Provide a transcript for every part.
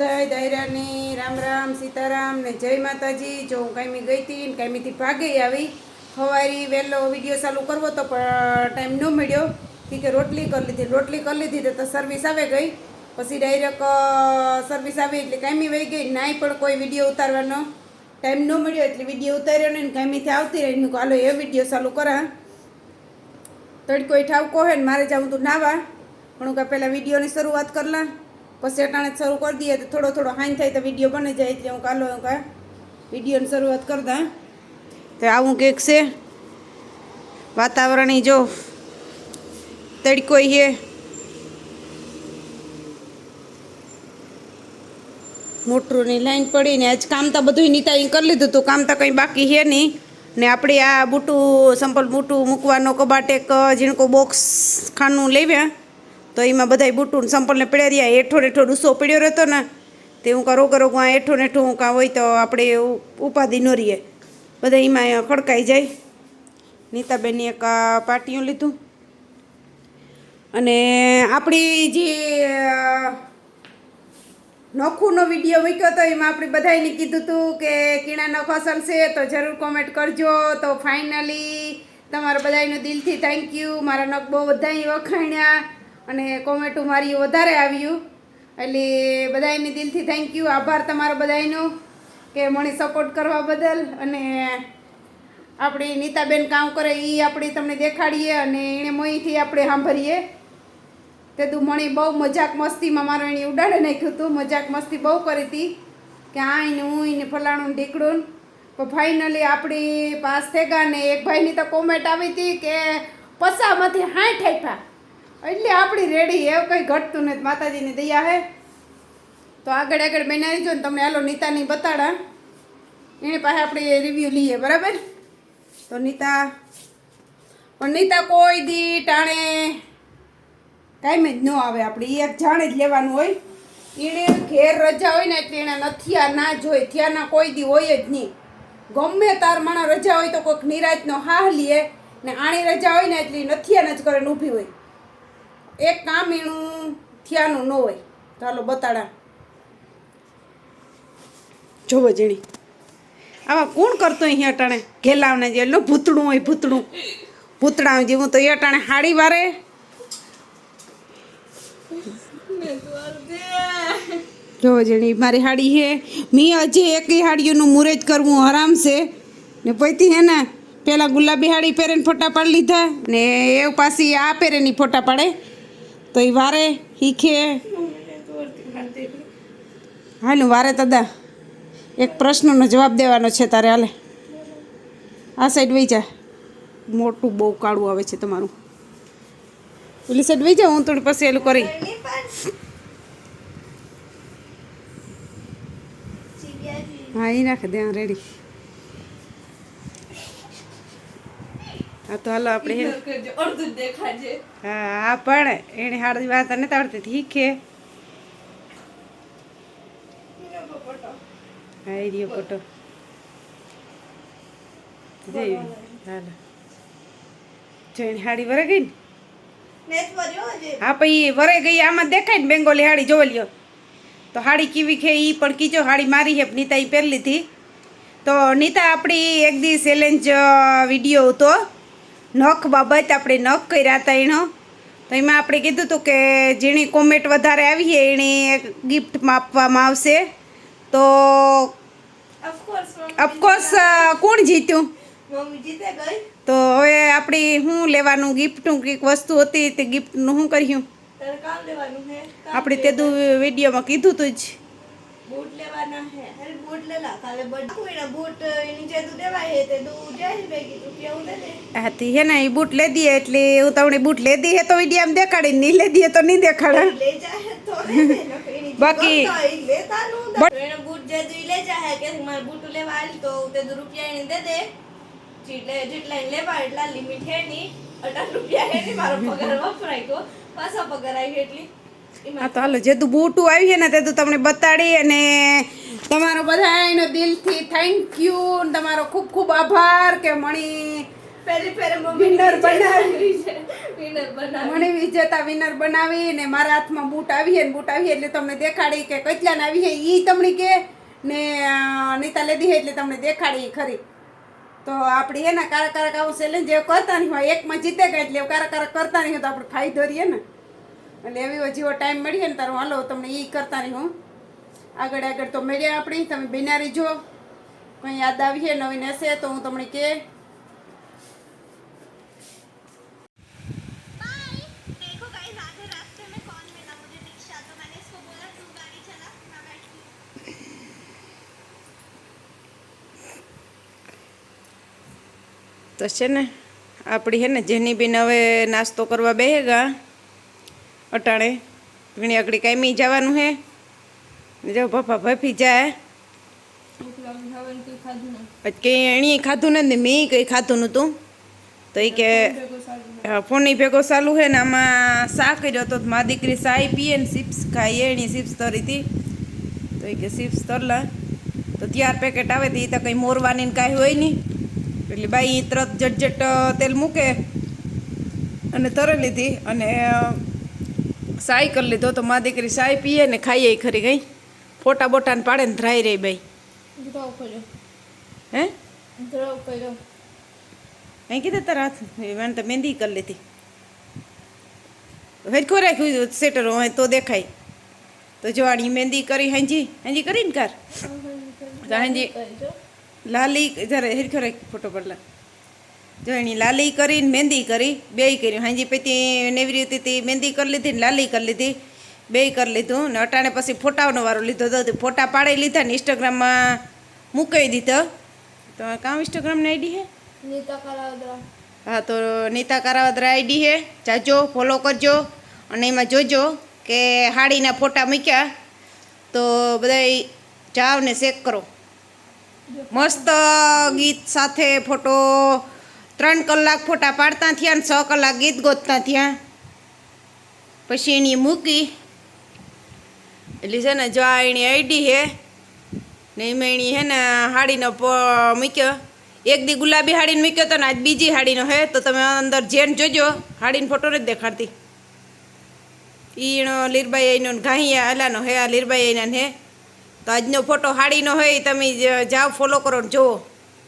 બધાય દાયરાની રામ રામ, સીતારામ ને જય માતાજી. જો હું કાંઈમી ગઈ હતી ને કાંઈમીથી ભાગી આવી, સવારી, વહેલો વીડિયો ચાલુ કરવો તો પણ ટાઈમ ન મળ્યો. ઠીક રોટલી કરી લીધી. રોટલી કરી લીધી તો સર્વિસ આવે ગઈ. પછી ડાયરેક્ટ સર્વિસ આવી એટલે કાંઈમી વહી ગઈ. નાય પણ કોઈ વીડિયો ઉતારવાનો ટાઈમ ન મળ્યો. એટલે વીડિયો ઉતાર્યો ને કાંઈમીથી આવતી રહી. હાલો, એ વીડિયો ચાલુ કરા. તડકો એ ઠાવકો હે ને મારે જવું તું નાવા. પણ હું કાંઈ પહેલાં વિડીયોની શરૂઆત કરલા. પછી અટાણે શરૂ કરી દઈએ તો થોડો થોડો હાઈન થાય તો વીડિયો બની જાય એટલે હું કાલો હું કાંઈ વિડીયોની શરૂઆત કરતા તો આવું કેક છે. વાતાવરણ જો તડકો છે. મોટરોની લાઈન પડીને આજ કામ તો બધું નીતા કરી લીધું હતું કામ તો કંઈ બાકી છે નહીં. ને આપણે આ બૂટું સંપલ બૂટું મૂકવાનો કબાટ એક ઝીણકો બોક્સ ખાનું લેવ્યા. તો એમાં બધાય બુટુન સંપલને પડ્યા રહ્યા હેઠો નેઠો ડૂસો પડ્યો રહેતો ને, તે હું કરો કરો આ હેઠો નેઠો હું કાં હોય તો આપણે ઉપાધિ ન રહીએ. બધા એમાં ખડકાઈ જાય. નીતાબેનની એક પાટીયું લીધું. અને આપણી જે નોખુંનો વીડિયો મૂક્યો તો એમાં આપણે બધાને કીધું હતું કે કીણા નખ અસલ છે તો જરૂર કોમેન્ટ કરજો. તો ફાઇનલી તમારા બધાનું દિલથી થેન્ક યુ મારા નખ બહુ બધાય વખાણ્યા. અને કોમેટું મારી વધારે આવ્યું. એટલે બધાયને દિલથી થેન્ક યુ આભાર તમારો બધાયનો કે મને સપોર્ટ કરવા બદલ. અને આપણી નીતાબેન કામ કરે એ આપણે તમને દેખાડીએ અને એણે મોંથી આપણે સાંભળીએ. તે તું મણી બહુ મજાક મસ્તીમાં મારો એણે ઉડાડી નાખ્યું હતું મજાક મસ્તી બહુ કરી હતી કે આ એને હું એને ફલાણું ઢીકડું પણ ફાઇનલી આપણી પાસ થઈ ગયા ને એક ભાઈની તો કોમેન્ટ આવી હતી કે પસામાંથી હાઠ આપ્યા. એટલે આપણી રેડી, એવું કંઈ ઘટતું નથી. માતાજીની દયા હે. તો આગળ આગળ બનાવી જો ને તમને હાલો નીતાની બતાડા. એની પાસે આપણે રિવ્યૂ લઈએ, બરાબર? તો નીતા, પણ નીતા કોઈ દી ટાણે કાંઈ જ ન આવે આપણે, એ જાણે જ લેવાનું હોય. એણે ઘેર રજા હોય ને એટલે એણે નથિયા ના જોઈ થયાના કોઈ દી હોય જ નહીં. ગમે તાર માણસ રજા હોય તો કોઈક નિરાજનો હાહ લે ને આણી રજા હોય ને એટલે નથી જ કરે ઊભી હોય. એક કામ એનું થયાનું ન હોય. ચાલો બતાડા. જોવો જેણી. આવા કોણ કરતો અહીંયા અટાણે? ઘેલાવને જે લો ભૂતડું હોય, ભૂતડું. ભૂતડા જેવું તો એ અટાણે હાડી વારે. જોવો જેણી, મારી હાડી હે. મેં હજી એકી હાડીઓનું મુરેજ કરવું આરામ છે ને પછી હે ને પહેલાં ગુલાબી હાડી પહેરીને ફોટા પાડી લીધા. ને એ પાછી આ પહેરેની ફોટા પાડે. તો એ વારે શીખે હાલું વારે તદા એક પ્રશ્નનો જવાબ દેવાનો છે તારે, હાલે. આ સાઈડ વહી જા. મોટું બહુ કાળું આવે છે તમારું. પેલી સાઈડ વહી જા, હું થોડી પછી એલું કરી. હા એ નાખે, ધ્યાન રેડી હા તો હાલો આપણે અડધું દેખાજે. હા હા પણ એને હાડી વાત નથી આવડતી શીખે. હા એ રહ્યો ફોટો જઈ હાલો. જો એની હાડી વરે ગઈ ને? હા પછી વરે ગઈ આમાં દેખાય ને બેંગોલી હાડી જોવા લ્યો. તો હાડી કેવી છે એ પણ કીજો હાડી મારી છે નીતા એ પહેરી લીધી. તો નીતા આપણી એક દી ચેલેન્જ વીડિયો હતો. નખ બાબત આપણે નખ કર્યા હતા એનો તો એમાં આપણે કીધું હતું કે જેની કોમેન્ટ વધારે આવી એણે ગિફ્ટમાં આપવામાં આવશે. તો અફકોર્સ કોણ જીત્યું? તો હવે આપણી શું લેવાનું ગિફ્ટનું કંઈક વસ્તુ હતી તે ગિફ્ટનું શું કર્યું? આપણે તે દુ વિડીયોમાં કીધું તું જ. બૂટ લેવાના હે. અરે બૂટ લેલા કાલે બધું કોઈના બૂટ એની જે તું દેવાય હે તે તું જાય ભેગી તું કેવું લે દે હાથી હે ને એ બૂટ લે દીએ એટલે હું તમને બૂટ લે દઈએ તો વીડિયો આમ દેખાડી નહીં લે દીએ તો નહીં દેખાડે. લે જાય તો લે દે ન એની બાકી- લેતાનું બટ- જે તું લે જાય કે મારે બૂટ લેવા આલ તો તે રૂપિયા એને દે દે. જેટલે જેટલા એને લેવા એટલા લિમિટ હે ની અઢાર રૂપિયા હે ની મારો પગાર વપરાય ગયો પાછા પગાર આવી એટલી. હા તો હાલો જે તું બૂટું આવી છે ને તે તું તમને બતાડી અને તમારો બધા એનો દિલથી થેન્ક યુ તમારો ખૂબ ખૂબ આભાર કે મણી પહેલી ફેરે વિનર બનાવી. મણી વિજેતા વિનર બનાવી ને મારા હાથમાં બૂટ આવી ને બૂટ આવી એટલે તમને દેખાડી કે કેટલાને આવી છે એ તમને કે ને નીતા લેદી એટલે તમને દેખાડી ખરી. તો આપણે એના ને કારક આવું ચેલેન્જ જે કરતા નહીં હોય એકમાં જીતે ગયા એટલે કારક કરતા નહીં હોય તો આપણે ફાયદો રહીએ ને. એટલે એવો જેવો ટાઈમ મળીએ ને તારો હાલો તમને એ કરતા રહી હું આગળ આગળ તો મળ્યા આપણે તમે બેનારી જો કંઈ યાદ આવીએ નવીન હશે તો હું તમને કે તો છે ને આપણી હે ને જેની બેન હવે નાસ્તો કરવા બેહેગા અટાણે. ઘણી આગળ કાંઈ જવાનું હે? જો પપ્પા ભફી જાય. કંઈ ખાધું પછી કંઈ એણી ખાધું ને મેં કંઈ ખાધું નહોતું. તો એ કે ફોનની ભેગો ચાલુ છે ને આમાં શા કર્યો તો મા દીકરી સાઈ પીએ ને ચિપ્સ ખાઈએ એની તરી હતી. તો એ કે ચિપ્સ તરલા. તો ત્યાર પેકેટ આવે તો એ તો કંઈ મોરવાની ને કાંઈ હોય નહીં. એટલે બાઈ તરત જટજટ તેલ મૂકે અને તરે લીધી અને સાઈ કરી લીધો તો મા દીકરી સાય પીએ ને ખાઈએ ખરી ગઈ. ફોટા બોટાને પાડે ને ધ્રાઈ રહી ભાઈ હે? અહીં કીધે તારા હાથ? મને તો મહેંદી કરી લીધી. હરખો રાખ્યું સેટર હોય તો દેખાય. તો જો આની મહેંદી કરી હાંજી? હાંજી કરીને કાર. હાંજી લાલી જરા હરખો રાખ ફોટો પડલા જો એની લાલી કરીને મહેંદી કરી બેય કર્યું. હાંજી પછી નેવરી હતી તે મહેંદી કરી લીધી ને લાલી કરી લીધી. બેય કરી લીધું ને અટાણે પછી ફોટાનો વારો લીધો તો ફોટા પાડી લીધા ને ઇન્સ્ટાગ્રામમાં મૂકાઈ દીધો. તો કામ ઇન્સ્ટાગ્રામની આઈડી હે? નીતા કરાવદરા. હા તો નીતા કારાવદરા આઈડી હે. જાજો ફોલો કરજો અને એમાં જોજો કે હાડીના ફોટા મૂક્યા. તો બધાય જાવ ને ચેક કરો. મસ્ત ગીત સાથે ફોટો ત્રણ કલાક ફોટા પાડતા થયા ને છ કલાક ગીત ગોતતા થયા. પછી એની મૂકી. એટલે છે ને જો આ એની આઈડી હે ને એમાં એની હે ને હાડીનો મૂક્યો. એક દી ગુલાબી હાડીને મૂક્યો તો ને આજ બીજી હાડીનો હે, તો તમે અંદર જેન જોજો, હાડીનો ફોટો નથી દેખાડતી. ઈનો લીરબાઈ એનો ઘાહિયા અલાનો હે, આ લીરબાઈ એના હે. તો આજનો ફોટો હાડીનો હોય તમે જાઓ ફોલો કરો ને જુઓ.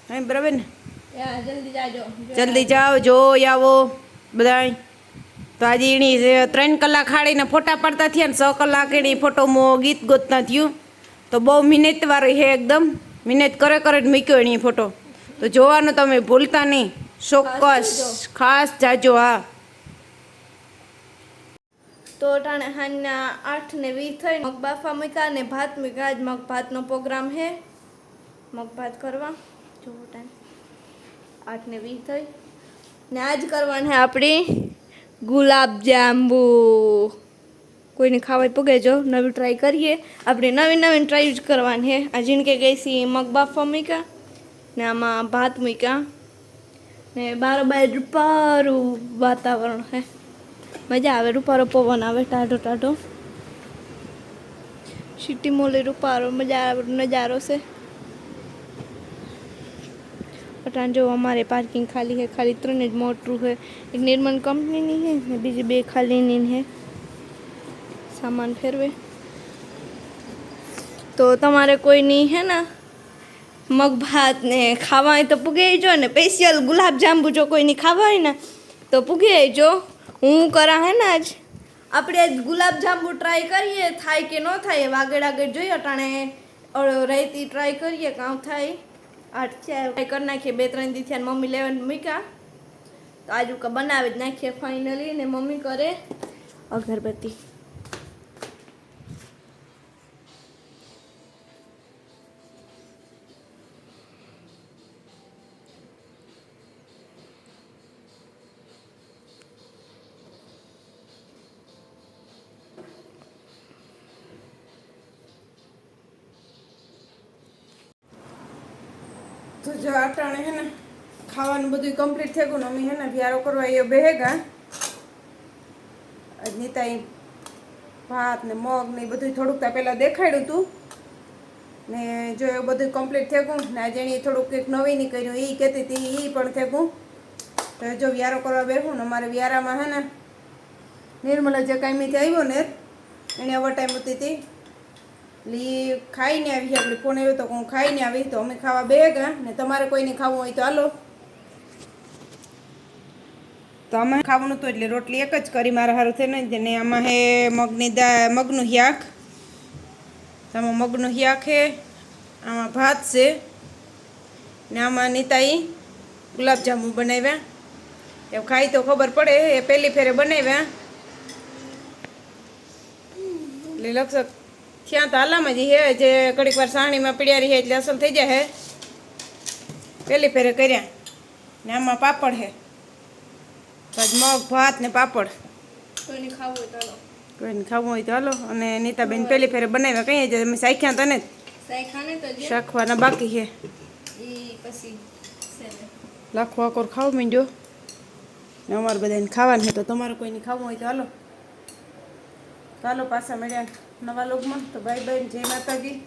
હે બરાબર ને? જલ્દી જાઓ જો આવો બધાય. તો આજે એની ત્રણ કલાક ખાડીને ફોટા પાડતા થયા ને છ કલાક એની ફોટોમાં ગીત ગોતતા થયું. તો બહુ મિનિટ વાળી છે એકદમ. મિનિટ કરે કરે જ મૂક્યો એની ફોટો. તો જોવાનું તમે ભૂલતા નહીં. ચોક્કસ ખાસ જાજો. હા. તો ટાણે હાંજના આઠ ને વીસ થઈ મગ બાફા મૂક્યા ને ભાત મૂક્યા. આજ મગ ભાતનો પ્રોગ્રામ છે મગ ભાત કરવા. જોવો ટાઈમ આઠ ને વીસ થઈ. ને આજ કરવાની આપણી ગુલાબજાંબુ કોઈને ખાવાય પૂગે જો, નવી ટ્રાય કરીએ. આપણે નવી નવી ટ્રાય જ કરવાની છે. આ જીણકે ગઈ સી મગ બાફા મૂક્યા ને આમાં ભાત મૂક્યા ને બારોબાર રૂપારું વાતાવરણ છે. મજા આવે, રૂપારો પવન આવે, ટાઢો ટાઢો. સિટી મોલે રૂપારો, મજા આવે, નજારો છે. અટાણ જો અમારે પાર્કિંગ ખાલી છે, ખાલી ત્રણ જ મોટરું છે. એક નિર્માણ કંપનીની છે ને બીજી બે ખાલીની છે. સામાન ફેરવે. તો તમારે કોઈની હે ને, મગ ભાત ને ખાવા હોય તો પૂગે જો ને સ્પેશિયલ ગુલાબ જાંબુ જો કોઈની ખાવા હોય ને, તો પૂગે જો હું કરા હે ને આજ, આપણે ગુલાબ જાંબુ ટ્રાય કરીએ, થાય કે ન થાય આગળ આગળ જોઈએ અટાણે રહેતી ટ્રાય કરીએ કાં થાય. આઠ છે. કરી નાખીએ. બે, ત્રણ દી થયા મમ્મી લેવન મૂક્યા. તો આજુ બનાવી જ નાખીએ ફાઇનલી ને મમ્મી કરે અગરબત્તી. તો જો અટાણે હે ને ખાવાનું બધું કમ્પ્લીટ થઈ ગયું અમે હે ને વ્યારો કરવા એ બેહેગા. નીતા ભાત ને મગ ને બધું થોડુંક ત્યાં પહેલાં દેખાડ્યું હતું ને જો એ બધું કમ્પ્લીટ થઈ ગયું ને આજે એણે થોડુંક કંઈક નવી નહીં કર્યું એ કહેતી હતી એ પણ થઈ ગયું. તો જો વ્યારો કરવા બેઠું ને અમારે વ્યારામાં હે ને નિર્મલા જે કાંઈથી આવ્યો ને એને ઓવર ટાઈમ હતી. ઈ ખાઈને આવી આપણે ફોન આવ્યો તો હું ખાઈને આવી તો અમે ખાવા બે ગયા ને તમારે કોઈને ખાવું હોય તો હાલો. તો અમે ખાવાનું હતું એટલે રોટલી એક જ કરી. મારા સારું થઈને ને આમાં હે મગની દા, મગનું હ્યાક આમાં મગનું હ્યાક છે આમાં ભાત છે. ને આમાં નીતાઈ ગુલાબજાંબુ બનાવ્યા. એ ખાઈ તો ખબર પડે એ પહેલી ફેરે બનાવ્યા. એટલે લક્ષક થયા તો હાલામાં જ હે જે ઘડીક વાર સાણીમાં પીડ્યા રહી એટલે અસલ થઈ જાય હે પહેલી ફેરે કર્યા ને આમાં પાપડ હે આજ મગ ભાત ને પાપડ. કોઈને ખાવું હોય તો હાલો. કોઈને ખાવું હોય તો હાલો. અને નીતાબેન પહેલી ફેરે બનાવ્યા કહીએ છે અમે સાખ્યા તને જ જે. શાખવાના બાકી છે. લાખો આકોર ખાવ માંડ્યો ને અમારે બધાને ખાવાનું છે તો તમારે કોઈને ખાવું હોય તો હાલો. હાલો પાછા મળ્યા. નવા લોગમાં. તો બાય બાય જય માતાજી.